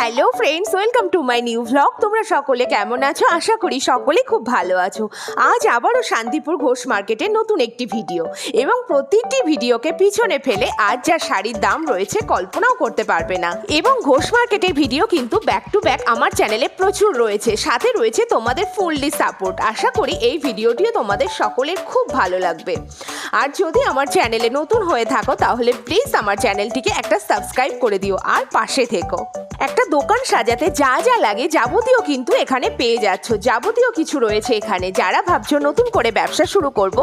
Hello friends welcome to my new vlog তোমরা সকলে কেমন আছো? আশা করি সকলে খুব ভালো আছো। আজ আবারও শান্তিপুর ঘোষ মার্কেটে নতুন একটি ভিডিও এবং প্রতিটি ভিডিওকে পিছনে ফেলে আজ যা শাড়ির দাম রয়েছে, কল্পনাও করতে পারবে না। এবং ঘোষ মার্কেটের ভিডিও কিন্তু ব্যাক টু ব্যাক আমার চ্যানেলে প্রচুর রয়েছে। সাথে রয়েছে তোমাদের ফুললি সাপোর্ট আশা করি এই ভিডিওটিও তোমাদের সকলের খুব ভালো লাগবে। আর যদি আমার চ্যানেলে নতুন হয়ে থাকো, তাহলে প্লিজ আমার চ্যানেলটিকে একটা সাবস্ক্রাইব করে দিও। আর পাশে থেকো। একটা দোকান সাজাতে যা যা লাগে যাবতীয় কিন্তু এখানে পেয়ে যাচ্ছ। যাবতীয় কিছু রয়েছে এখানে। যারা ভাবছ নতুন করে ব্যবসা শুরু করব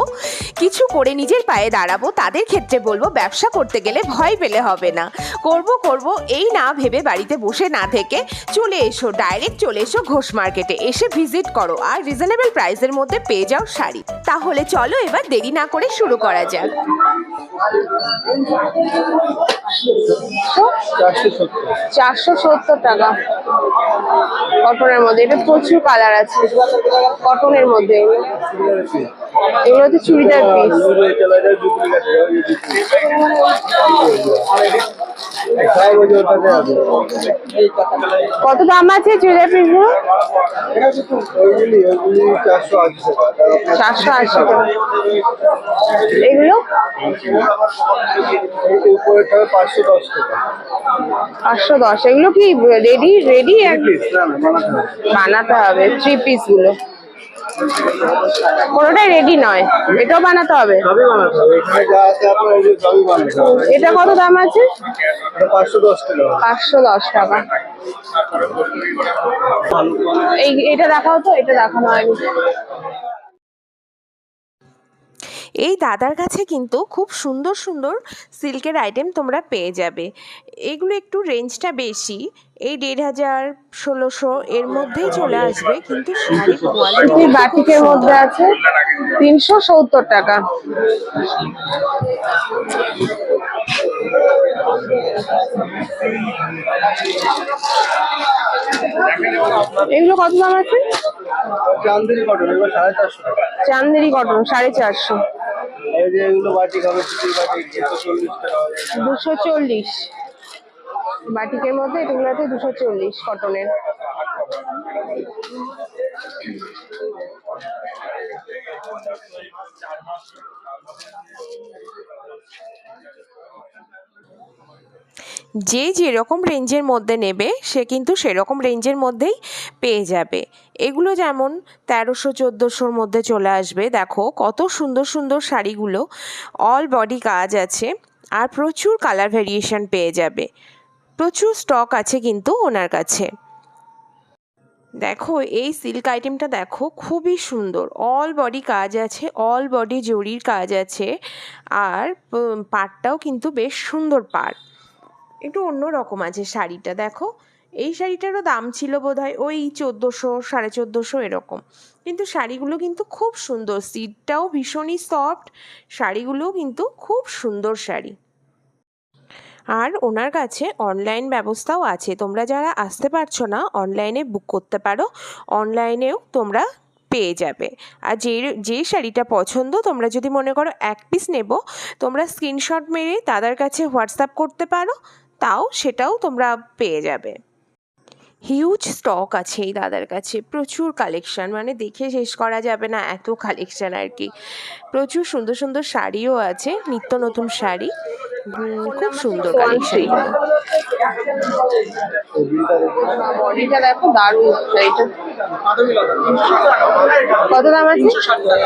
কিছু করে নিজের পায়ে দাঁড়াবো তাদের ক্ষেত্রে বলব ব্যবসা করতে গেলে ভয় পেলে হবে না। করব করব এই না ভেবে বাড়িতে বসে না থেকে চলে এসো ডাইরেক্ট চলে এসো ঘোষ মার্কেটে। এসে ভিজিট করো আর রিজনেবল প্রাইসের মধ্যে পেয়ে যাও শাড়ি। তাহলে চলো এবার দেরি না করে শুরু করা যাক। চারশো সত্তর টাকা। কটনের মধ্যে। এটা প্রচুর কালার আছে। কটনের মধ্যে। এগুলো এগুলো হচ্ছে চুড়িদার পিস কত দাম আছে চুড়িদার পিসগুলো চারশো আশি টাকা। এগুলো? পাঁচশো দশ। এগুলো কি রেডি রেডি বানাতে হবে। থ্রি পিসগুলো। কোনোটাই রেডি নয় এটাও বানাতে হবে? এটা কত দাম আছে? পাঁচশো দশ টাকা। এই এটা দেখাও তো এটা দেখানো হয়নি। এই দাদার কাছে কিন্তু খুব সুন্দর সুন্দর সিল্কের আইটেম তোমরা পেয়ে যাবে। এগুলো একটু রেঞ্জটা বেশি এই দেড় হাজার ষোলোশো এর মধ্যেই চলে আসবে কিন্তু শাড়ির কোয়ালিটি বাটিকের মধ্যে আছে তিনশো সত্তর টাকা। এগুলো কত দাম আছে? চান্দেরি কটন সাড়ে চারশো চান্দেরি কটন সাড়ে চারশো। দুশো চল্লিশ বাটিকের মধ্যে এগুলো আছে দুশো চল্লিশ কটনের। যে যেরকম রেঞ্জের মধ্যে নেবে সে কিন্তু সেরকম রেঞ্জের মধ্যেই পেয়ে যাবে। এগুলো যেমন তেরোশো চোদ্দোশোর মধ্যে চলে আসবে। দেখো কত সুন্দর সুন্দর শাড়িগুলো। অল বডি কাজ আছে আর প্রচুর কালার ভেরিয়েশন পেয়ে যাবে। প্রচুর স্টক আছে কিন্তু ওনার কাছে। দেখো এই সিল্ক আইটেমটা দেখো খুবই সুন্দর। অল বডি কাজ আছে অল বডি জরির কাজ আছে। আর উম, পাড়টাও কিন্তু বেশ সুন্দর পাড় একটু অন্য রকম আছে শাড়িটা, দেখো। এই শাড়িটারও দাম ছিল বোধহয় ওই চোদ্দোশো, সাড়ে চোদ্দোশো এরকম। কিন্তু শাড়িগুলো কিন্তু খুব সুন্দর, সিটটাও ভীষণই সফট শাড়িগুলোও কিন্তু খুব সুন্দর শাড়ি। আর ওনার কাছে অনলাইন ব্যবস্থাও আছে, তোমরা যারা আসতে পারছ না অনলাইনে বুক করতে পারো অনলাইনেও তোমরা পেয়ে যাবে। আর যে যে শাড়িটা পছন্দ, তোমরা যদি মনে করো এক পিস নেব, তোমরা স্ক্রিনশট মেরে দাদার কাছে হোয়াটসঅ্যাপ করতে পারো তাও সেটাও তোমরা পেয়ে যাবে। হিউজ স্টক আছে এই দাদার কাছে, প্রচুর কালেকশান মানে দেখে শেষ করা যাবে না এত কালেকশান আর কি। প্রচুর সুন্দর সুন্দর শাড়িও আছে, নিত্য নতুন শাড়ি। খুব সুন্দর কালেকশন বডিটা দেখো দারুণ শাড়িটা কত দাম আছে?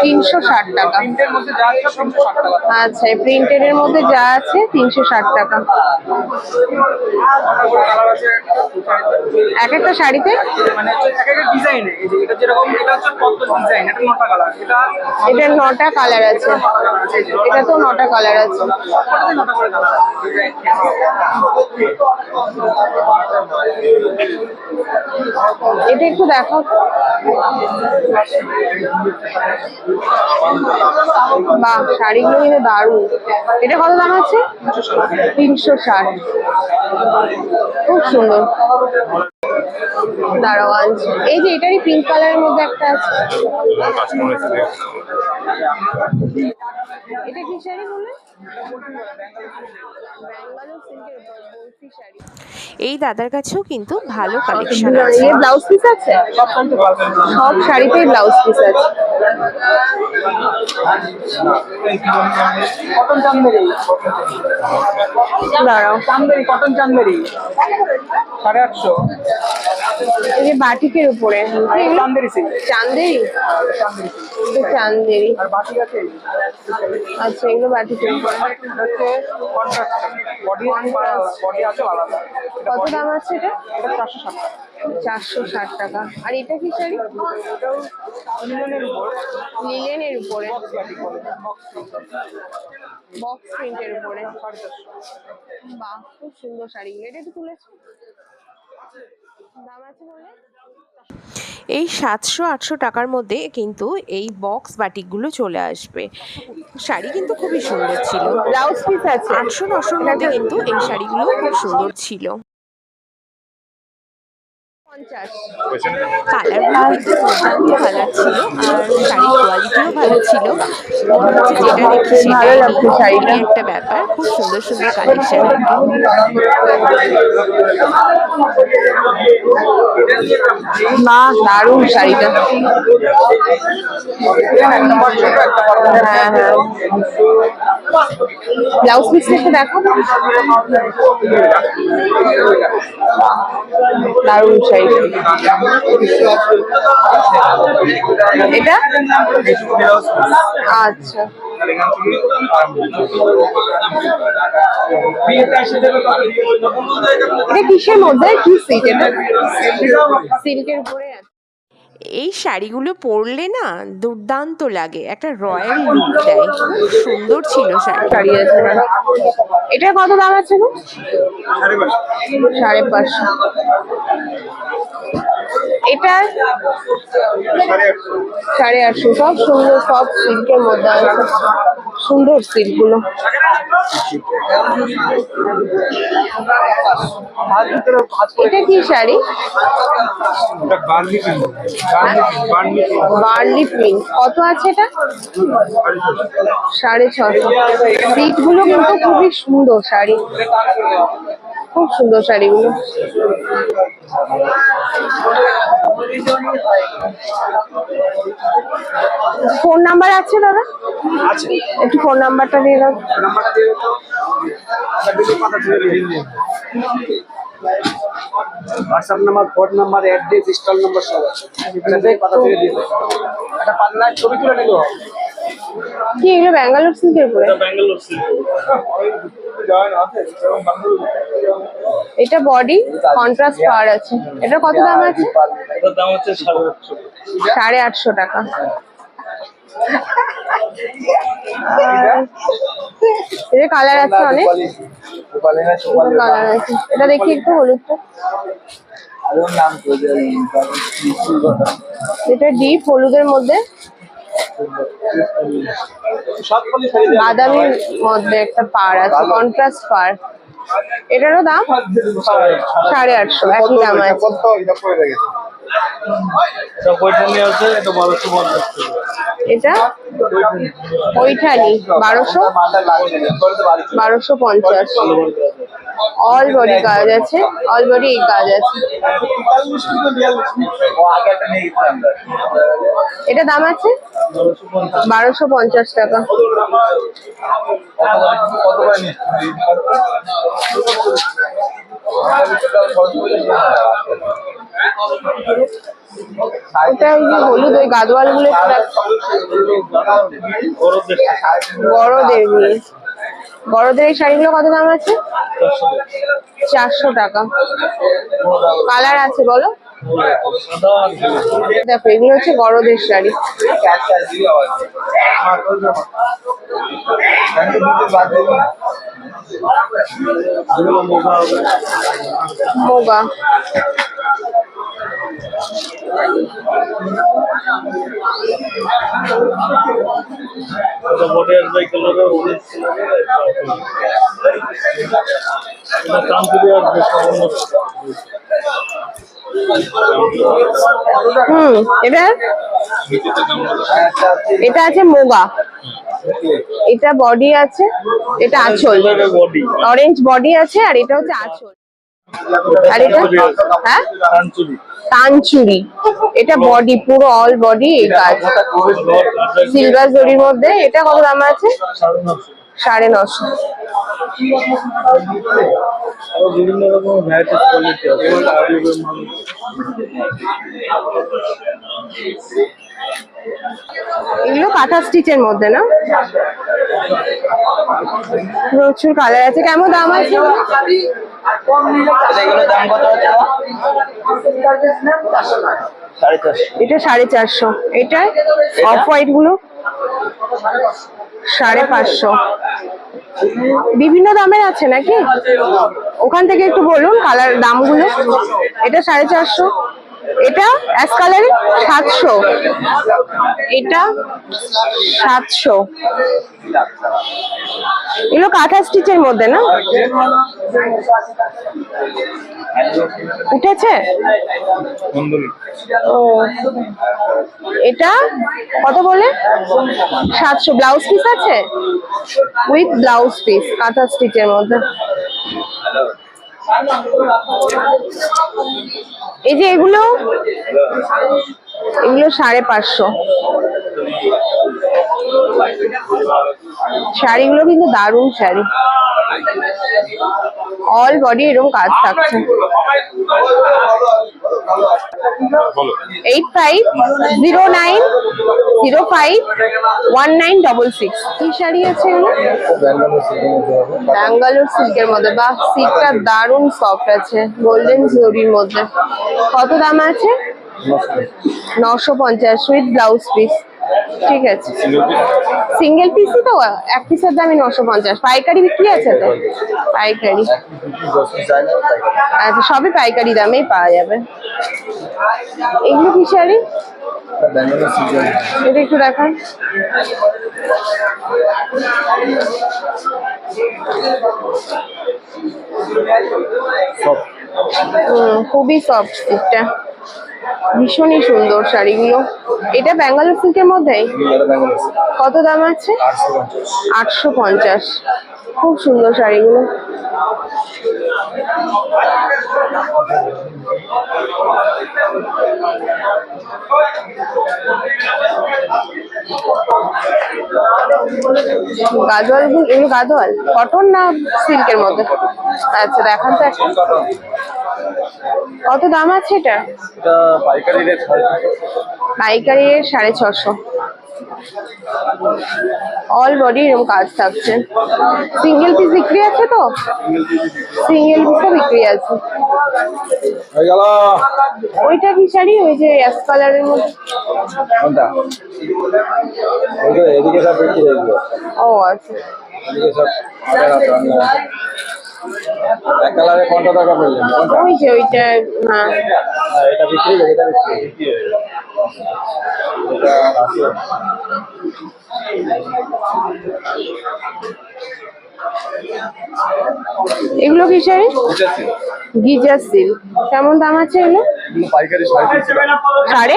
তিনশো ষাট টাকা। আচ্ছা প্রিন্টেড এর মধ্যে যা আছে তিনশো ষাট টাকা। এক একটা শাড়িতে? মানে এটা এটা এটা এটা এটা নটা কালার আছে। এটা তো নটা কালার আছে। এটা একটু দেখো। বাহ, শাড়িগুলো কিন্তু দারুণ। এটা কত দাম আছে? তিনশো ষাট। খুব সুন্দর। দাঁড়াও আনছি। এই যে এটারই পিঙ্ক কালারের মধ্যে একটা আছে। এটা কি শাড়ি বলে এই দাদার কাছেও কিন্তু ভালো কালেকশন আছে। ইয়ে ব্লাউজ পিস আছে? সব শাড়িতেই ব্লাউজ পিস আছে। কটন চান্দেরি দাঁড়াও। চান্দেরি কটন চান্দেরি সাড়ে আটশো। এই যে বাটিকের উপরে। চান্দেরি চান্দেরি? চান্দেরি। আর আছে? আচ্ছা এগুলো বাটিকের উপরে। কত দাম আছে এটা? চারশো ষাট টাকা। আর এটা কি শাড়ি? লিলেনের উপরে। বক্স প্রিন্টের উপরে। বাহ খুব সুন্দর শাড়িগুলো। এটা একটু তুলেছো? এই সাতশো আটশো টাকার মধ্যে কিন্তু এই বক্স বাটিকগুলো চলে আসবে। শাড়ি কিন্তু খুবই সুন্দর ছিল। আটশো নশোর মধ্যে কিন্তু এই শাড়িগুলো খুব সুন্দর ছিল। কিন্তু কালার ছিল আর শাড়ির কোয়ালিটিও ভালো ছিল। মনে হচ্ছে যেটা দেখি শাড়িটা। একটা ব্যাপার খুব সুন্দর সুন্দর কালেকশন বাহ দারুণ শাড়িটা। হ্যাঁ হ্যাঁ। ব্লাউজ পিসটা দেখো দারুণ শাড়ি এটা? আচ্ছা। কিসের মধ্যে? কি সিল্ক এটা? সিল্কের উপরে আছে। এই শাড়িগুলো পরলে না দুর্দান্ত লাগে। একটা রয়্যাল লুক দেয়। খুব সুন্দর ছিল শাড়ি শাড়ি এটা কত দাম আছে গো? সাড়ে পাঁচশো। এটা সাড়ে আটশো সব সুন্দর সব সিল্কের মধ্যে আছে সুন্দর সিল্কগুলো এটা কি শাড়ি? বার্লি প্রিন্ট কত আছে এটা? সাড়ে ছশো। সিটগুলো কিন্তু খুবই সুন্দর শাড়ি। খুব সুন্দর শাড়িগুলো। ফোন নাম্বার আছে দাদা? আছে। একটু ফোন নাম্বারটা দিয়ে দাও। WhatsApp number phone number address stall number সব আছে। এটা দিয়ে পাতা দিয়ে দাও। একটা পাল্লায় ছবি তুলে নিলো। কি এগুলো ব্যাঙ্গালোর সিল্কের উপরে? ব্যাঙ্গালোর এটা বডি কন্ট্রাস্ট পাওয়ার আছে। এটা কত দাম আছে? এটার দাম হচ্ছে সাড়ে আটশো। টাকা। এটা কালার আছে অনেক? কালার আছে। এটা দেখি একটু হলুদটা। এটা ডিপ হলুদের মধ্যে। বাদামির মধ্যে একটা পার আছে কন্ট্রাস্ট পার এটারও দাম? সাড়ে আটশো। একই দাম আছে। এটা বারোশো বারোশো? বারোশো পঞ্চাশ। অল বডি কাজ আছে অল বডি এই কাজ আছে। এটা দাম আছে? বারোশো পঞ্চাশ টাকা। এটা ওই যে হলুদ, ওই গাদোয়ালগুলো বড়দের বড়দের এই শাড়িগুলো কত দাম আছে? চারশো টাকা। কালার আছে, বলো। দেখো, এগুলো হচ্ছে বড়দের শাড়ি। মোগা এটা বটে আসবে কালারের অরেঞ্জ কালারের এটা কানপুরি আসবে সামান্য হুম এটা এটা আছে মোগা। এটা বডি আছে, এটা আঁচল। অরেঞ্জ বডি আছে আর এটা হচ্ছে আঁচল। আর এটা? হ্যাঁ? তানচুরি। এটা বডি পুরো অল বডি এই কাজ। সিলভার জরির মধ্যে, এটা কত দাম আছে? সাড়ে নশো। বিভিন্ন রকম আছে এগুলো কাঁথা স্টিচের মধ্যে না? প্রচুর কালার আছে। কেমন দাম আছে এটা সাড়ে চারশো। এটা অফ হোয়াইটগুলো? সাড়ে পাঁচশো। বিভিন্ন দামের আছে নাকি? ওখান থেকে একটু বলুন কালার দামগুলো। এটা সাড়ে চারশো। এটা অ্যাশ কালার সাতশো। এটা সাতশো। এগুলো কাঁথা স্টিচের মধ্যে না? উঠেছে? ও। এটা কত বলে? সাতশো। ব্লাউজ পিস আছে? উইথ ব্লাউজ পিস কাঁথা স্টিচের মধ্যে। এই যে এগুলো? এগুলো সাড়ে পাঁচশো। শাড়িগুলো কিন্তু দারুণ শাড়ি। অল বডি এরকম কাজ থাকছে। Eight five zero nine zero five one nine double six. কি শাড়ি আছে ব্যাঙ্গালোর সিল্কের মধ্যে। বা সিল্কটা দারুণ সফট আছে গোল্ডেন জরির মধ্যে। কত দাম আছে? নশো পঞ্চাশ উইথ ব্লাউজ পিস ঠিক আছে। সিঙ্গেল পিসই তো এক পিসের দামই নশো পঞ্চাশ। পাইকারি বিক্রি আছে তো? পাইকারি। আচ্ছা সবই পাইকারি দামেই পাওয়া যাবে। এগুলো কি শাড়ি? এটা একটু দেখান। খুবই সফট সিল্কটা ভীষণই সুন্দর শাড়িগুলো। এটা ব্যাঙ্গালোর সিল্কের মধ্যেই? কত দাম আছে? আটশো পঞ্চাশ। খুব সুন্দর শাড়িগুলো। গাদোয়াল এগুলো গাদোয়াল কটন না সিল্কের মধ্যে? আচ্ছা দেখান তো একটা। কত দাম আছে এটা? পাইকারি রেট সাড়ে ছশো অল বডি এরকম কাজ থাকছে। সিঙ্গেল পিস বিক্রি আছে তো? সিঙ্গেল পিসও বিক্রি আছে। ওইটা কি শাড়ি? ওই যে অ্যাশ কালারের মধ্যে। ও আচ্ছা। এক কালারে কোনটা টাকা বললেন ওই যে ওইটা হ্যাঁ এটা বিক্রি এটা বিক্রি এটা। এগুলো কি শাড়ি? গিজার সিল্ক কেমন দাম আছে এগুলো? সাড়ে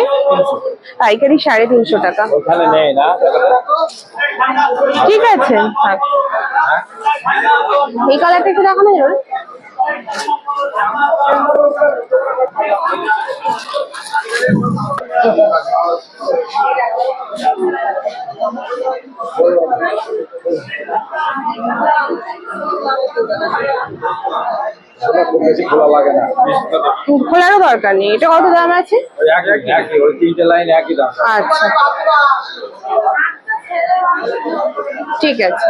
পাইকারি সাড়ে তিনশো টাকা। ঠিক আছে থাক। এই কালারটা একটু দেখানো যাবে? খোলারও দরকার নেই। এটা কত দাম আছে? তিনটে লাইন একই আচ্ছা। ঠিক আছে।